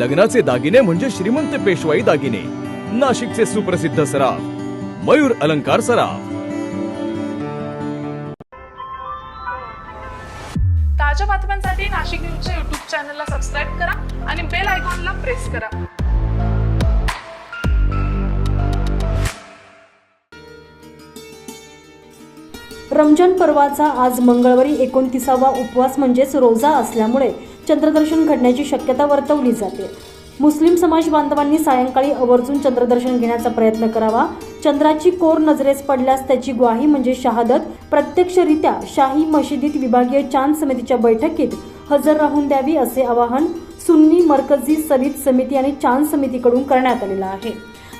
लग्नाचे दागिने म्हणजे श्रीमंत पेशवाई दागिने. नाशिकचे सुप्रसिद्ध सराफ मयूर अलंकार सराफ. ताज्या बातम्यांसाठी नाशिक न्यूजच्या युट्यूब चॅनलला सबस्क्राईब करा आणि बेल आयकॉनला प्रेस करा. रमजान पर्वाचा आज मंगळवारी एकोणतीसावा उपवास म्हणजेच रोजा असल्यामुळे चंद्रदर्शन घडण्याची शक्यता वर्तवली जाते. मुस्लिम समाज बांधवांनी सायंकाळी आवर्जून चंद्रदर्शन घेण्याचा प्रयत्न करावा. चंद्राची कोर नजरेस पडल्यास त्याची ग्वाही म्हणजे शहादत. प्रत्यक्षरित्या शाही मशिदीत विभागीय चांद समितीच्या बैठकीत हजर राहून द्यावी असे आवाहन सुन्नी मरकजी सरीद समिती आणि चांद समितीकडून करण्यात आलेलं आहे.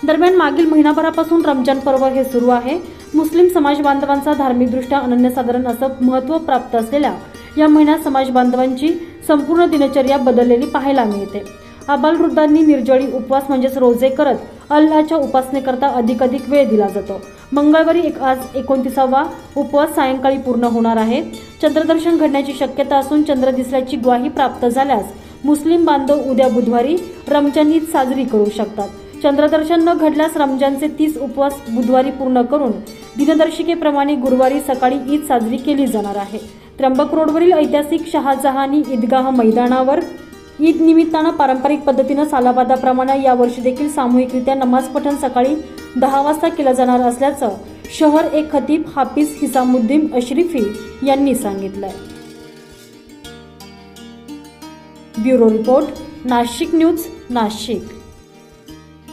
दरम्यान मागील महिनाभरापासून रमजान पर्व हे सुरू आहे. मुस्लिम समाज बांधवांचा धार्मिकदृष्ट्या अनन्यसाधारण असं महत्त्व प्राप्त असलेल्या या महिन्यात समाज बांधवांची संपूर्ण दिनचर्या बदललेली पाहायला मिळते. आबालवृद्धांनी निर्जळी उपवास म्हणजेच रोजे करत अल्लाच्या उपासनेकरता अधिकाधिक वेळ दिला जातो. मंगळवारी एक आज एकोणतीसावा उपवास सायंकाळी पूर्ण होणार आहे. चंद्रदर्शन घडण्याची शक्यता असून चंद्र दिसल्याची ग्वाही प्राप्त झाल्यास मुस्लिम बांधव उद्या बुधवारी रमजान ईद साजरी करू शकतात. चंद्रदर्शन न घडल्यास रमजानचे तीस उपवास बुधवारी पूर्ण करून दिनदर्शिकेप्रमाणे गुरुवारी सकाळी ईद साजरी केली जाणार आहे. त्र्यंबक रोडवरील ऐतिहासिक शहाजहानी ईदगाह मैदानावर ईद निमित्तानं पारंपरिक पद्धतीनं सालाबादाप्रमाणे यावर्षी देखील सामूहिकरित्या नमाज पठण सकाळी दहा वाजता केलं जाणार असल्याचं शहर एक खतीब हाफिज हिसामुद्दीन अशरीफी यांनी सांगितलंय. Bureau report Nashik news Nashik.